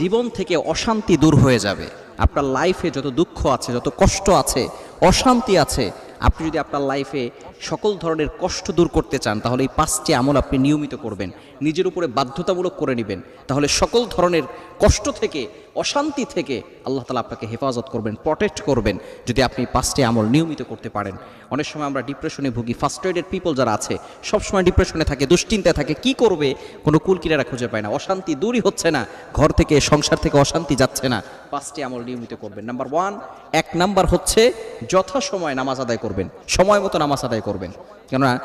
জীবন থেকে অশান্তি দূর হয়ে যাবে। আপনার লাইফে যত দুঃখ আছে, যত কষ্ট আছে, অশান্তি আছে আপনি যদি আপনার লাইফে সকল ধরনের কষ্ট দূর করতে চান, তাহলে এই পাঁচটি আমল আপনি নিয়মিত করবেন। নিজের উপরে বাধ্যতামূলক করে নেবেন। তাহলে সকল ধরনের কষ্ট থেকে, অশান্তি থেকে আল্লাহ তালা আপনাকে হেফাজত করবেন প্রটেক্ট করবেন, যদি আপনি পাঁচটি আমল নিয়মিত করতে পারেন। অনেক সময় আমরা ডিপ্রেশনে ভুগি ফার্স্ট্রেডেড পিপল যারা আছে, সবসময় ডিপ্রেশনে থাকে, দুশ্চিন্তায় থাকে, কি করবে? কোনো কুলকিনারা খুঁজে পায় না। অশান্তি দূরই হচ্ছে না, ঘর থেকে, সংসার থেকে অশান্তি যাচ্ছে না। পাঁচটি আমল নিয়মিত করবেন। নাম্বার ওয়ান এক নাম্বার হচ্ছে যথাসময় নামাজ আদায় করবেন। সময় মতো নামাজ আদায় করবেন। কেননা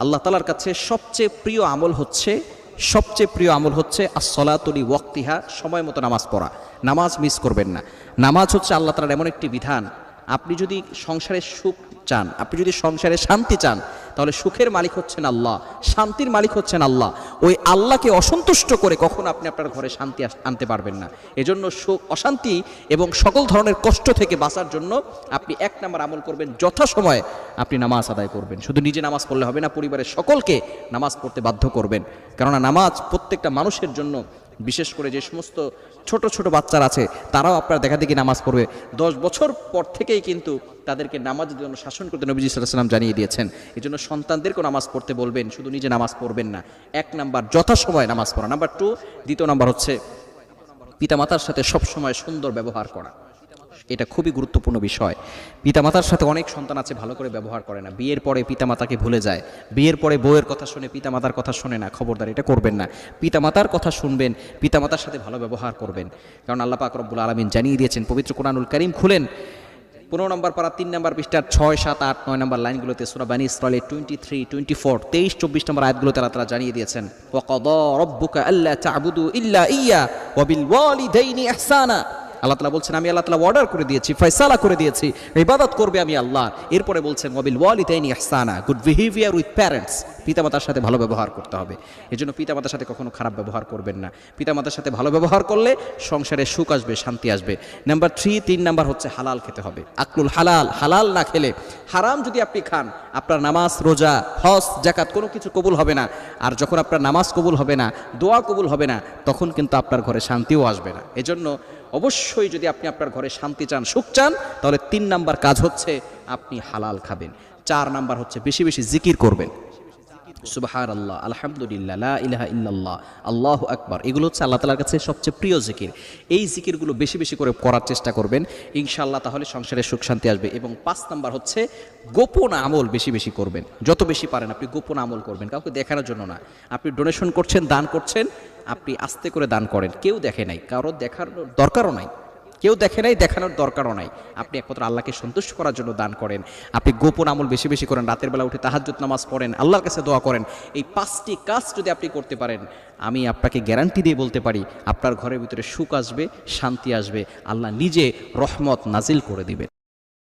আল্লাহ তালার কাছে সবচেয়ে প্রিয় আমল হচ্ছে, সবচেয়ে প্রিয় আমল হচ্ছে আসলাতুলি ওয়াক্তিহা, সময় মতো নামাজ পড়া। নামাজ মিস করবেন না। নামাজ হচ্ছে আল্লাহ তালার এমন একটি বিধান। আপনি যদি সংসারে সুখ চান, আপনি যদি সংসারে শান্তি চান, তাহলে সুখের মালিক হচ্ছেন আল্লাহ, শান্তির মালিক হচ্ছেন আল্লাহ। ওই আল্লাহকে অসন্তুষ্ট করে কখনো আপনি আপনার ঘরে শান্তি আনতে পারবেন না। এজন্য সুখ অশান্তি এবং সকল ধরনের কষ্ট থেকে বাঁচার জন্য আপনি এক নাম্বার আমল করবেন যথাসময়ে আপনি নামাজ আদায় করবেন। শুধু নিজে নামাজ পড়লে হবে না, পরিবারের সকলকে নামাজ পড়তে বাধ্য করবেন। কেননা নামাজ প্রত্যেকটা মানুষের জন্য বিশেষ করে যে সমস্ত ছোট ছোট বাচ্চারা আছে, তারাও আপনার দেখা দেখি নামাজ পড়বে। দশ বছর পর থেকেই কিন্তু তাদেরকে নামাজের জন্য শাসন করতে নবীজি সাল্লাম জানিয়ে দিয়েছেন। এই জন্য সন্তানদেরকেও নামাজ পড়তে বলবেন, শুধু নিজে নামাজ পড়বেন না। এক নাম্বার, যথাসময় নামাজ পড়া। নাম্বার টু দ্বিতীয় নাম্বার হচ্ছে পিতামাতার সাথে সবসময় সুন্দর ব্যবহার করা। এটা খুবই গুরুত্বপূর্ণ বিষয়। পিতামাতার সাথে অনেক সন্তান আছে, ভালো করে ব্যবহার করে না। বিয়ের পরে পিতামাতাকে ভুলে যায়। বিয়ের পরে বউয়ের কথা শুনে পিতামাতার কথা শোনে না। খবরদার, এটা করবেন না। পিতামাতার কথা শুনবেন, পিতামাতার সাথে ভালো ব্যবহার করবেন। কারণ আল্লাহ পাক রব্বুল আলমিন জানিয়ে দিয়েছেন, পবিত্র কোরআনুল করিম খুলেন। পনেরো নম্বর পারা, তিন নম্বর পৃষ্ঠার ছয়, সাত, আট, নয় নম্বর লাইনগুলোতে সুরা বানি ইসরায়েলের টোয়েন্টি থ্রি টোয়েন্টি ফোর তেইশ, চব্বিশ নম্বর আয়াতগুলোতে আল্লাহ তারা জানিয়ে দিয়েছেন ওয়াকাদ রব্বুকা আল্লাহ তা'বুদু ইল্লা ইয়া ওয়াবিল ওয়ালিদাইনি ইহসানা। আল্লাহ তালা বলছেন, আমি আল্লাহ তালা অর্ডার করে দিয়েছি, ফয়সালা করে দিয়েছি, ইবাদত করবে আমি আল্লাহ। এরপরে বলছেন, ওয়াবিল ওয়ালিদাইনি ইহসানা গুড বিহেভিয়ার উইথ প্যারেন্টস পিতামাতার সাথে ভালো ব্যবহার করতে হবে। এজন্য পিতামাতার সাথে কখনো খারাপ ব্যবহার করবেন না। পিতামাতার সাথে ভালো ব্যবহার করলে সংসারে সুখ আসবে, শান্তি আসবে। নাম্বার থ্রি তিন নাম্বার হচ্ছে হালাল খেতে হবে। আকলুল হালাল হালাল না খেলে হারাম যদি আপনি খান, আপনার নামাজ, রোজা, হজ জাকাত কোনো কিছু কবুল হবে না। আর যখন আপনার নামাজ কবুল হবে না, দোয়া কবুল হবে না, তখন কিন্তু আপনার ঘরে শান্তিও আসবে না। এজন্য অবশ্যই যদি আপনি আপনার ঘরে শান্তি চান, সুখ চান, তাহলে তিন নাম্বার কাজ হচ্ছে আপনি হালাল খাবেন। চার নাম্বার হচ্ছে বেশি বেশি জিকির করবেন। সুবাহার আল্লাহ আলহামদুলিল্লাহ ইলাহা ইল্লাল্লাহ, আল্লাহ আকবার। এগুলো হচ্ছে আল্লাহ তালার কাছে সবচেয়ে প্রিয় জিকির। এই জিকিরগুলো বেশি বেশি করে করার চেষ্টা করবেন। ইনশাআল্লাহ তাহলে সংসারে সুখ শান্তি আসবে। এবং পাঁচ নাম্বার হচ্ছে গোপন আমল বেশি বেশি করবেন। যত বেশি পারেন, আপনি গোপন আমল করবেন। কাউকে দেখানোর জন্য না। আপনি ডোনেশন করছেন, দান করছেন আপনি আস্তে করে দান করেন। কেউ দেখে নাই কারোর দেখার দরকারও নাই। কেউ দেখে নাই, দেখানোর দরকারও নাই। আপনি একমাত্র আল্লাহকে সন্তুষ্ট করার জন্য দান করেন। আপনি গোপন আমল বেশি বেশি করেন, রাতের বেলা উঠে তাহাজ্জুদ নামাজ পড়েন, আল্লাহর কাছে দোয়া করেন। এই পাঁচটি কাজ যদি আপনি করতে পারেন, আমি আপনাকে গ্যারান্টি দিয়ে বলতে পারি, আপনার ঘরের ভিতরে সুখ আসবে, শান্তি আসবে। আল্লাহ নিজে রহমত নাজিল করে দিবেন।